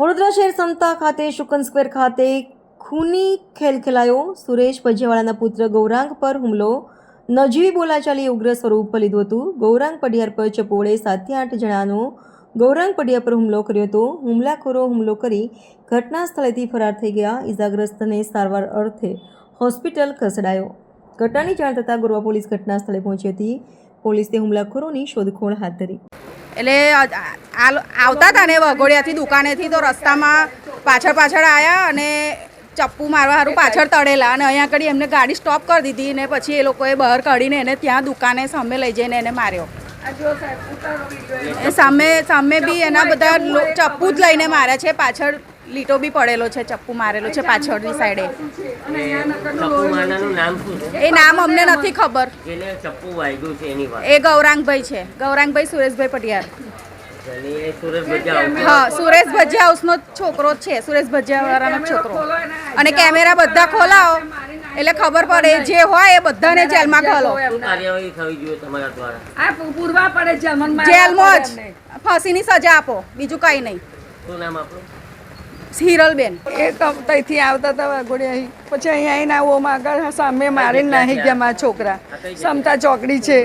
વડોદરા શહેર સમતા ખાતે, શુકન સ્ક્વેર ખાતે ખૂની ખેલ ખેલાયો. સુરેશ ભજીયાવાળાના પુત્ર ગૌરાંગ પર હુમલો. નજીવી બોલાચાલી ઉગ્ર સ્વરૂપ લીધું હતું. ગૌરાંગ પડિયાર પર ચપોળે સાતથી આઠ જણાનો ગૌરાંગ પડિયા પર હુમલો કર્યો હતો. હુમલાખોરો હુમલો કરી ઘટના સ્થળેથી ફરાર થઈ ગયા. ઈજાગ્રસ્તને સારવાર અર્થે હોસ્પિટલ ખસેડાયો. ઘટનાની જાણ થતાં ગોરવા પોલીસ ઘટના સ્થળે પહોંચી હતી. પોલીસે હુમલાખોરોની શોધખોળ હાથ ધરી. એટલે આવતા હતા ને વઘોડિયાથી દુકાનેથી તો રસ્તામાં પાછળ પાછળ આવ્યા અને ચપ્પુ મારવા સારું પાછળ તળેલા અને અહીંયા આગળ એમને ગાડી સ્ટોપ કરી દીધી ને પછી એ લોકોએ બહાર કાઢીને એને ત્યાં દુકાને સામે લઈ જઈને એને માર્યો. સામે સામે બી એના બધા ચપ્પુ જ લઈને માર્યા છે. પાછળ લીટો બી પડેલો છે ચપ્પુ મારેલો છે પાછળની સાઈડે. એ નામ અમને નથી ખબર. એ ગૌરાંગભાઈ છે. ગૌરાંગભાઈ સુરેશભાઈ પટિયાર. હા સુરેશ ભજીયા હાઉસનો છોકરો છે. સુરેશ ભજીયાવાળાનો જ છોકરો. અને કેમેરા બધા ખોલાવો. એટલે ખબર પડે જે હોય એ બધાને જેલમાં ઘાલો. કાર્યવાહી થવી જોઈએ તમારા દ્વારા. આ પૂરવા પડે જેલમાં જેલમાં જ ફાંસીની સજા આપો બીજું કંઈ નહીં. શું નામ આપણું? હિરલબેન. એ તો ત્યાંથી આવતા હતા વાઘોડિયા પછી અહીંયા આવીને ઓમાં આગળ સામે મારીને નાહી ગયા મારા છોકરા. સમતા ચોકડી છે.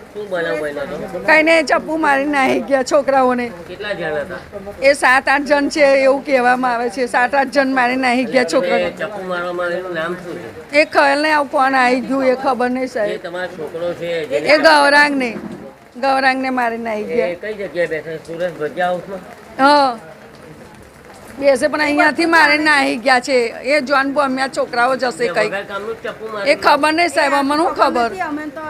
હતો કઈને ચપ્પુ મારી નાહી ગયા છોકરાઓને. કેટલા જણ હતા? એ સાત આઠ જણ છે એવું કહેવામાં આવે છે. સાત આઠ જણ મારી નાહી ગયા છોકરાને ચપ્પુ મારવામાં આવેલું નામ શું છે? એ ખયલ ને આવું કોણ આવી ગયું એ ખબર નહીં સાહેબ. તમારો છોકરો છે એ ગૌરાંગ ને ગૌરાંગ ને મારી નાહી ગયા. કઈ જગ્યાએ બેસે સુરત ભજિયા હાઉસમાં? હા. બેસે પણ અહીંયાથી મારે નાહી ગયા છે. એ જોન બોમ્યા છોકરાઓ જશે કઈ એ ખબર નહીં સાહેબ અમને શું ખબર? અમે તો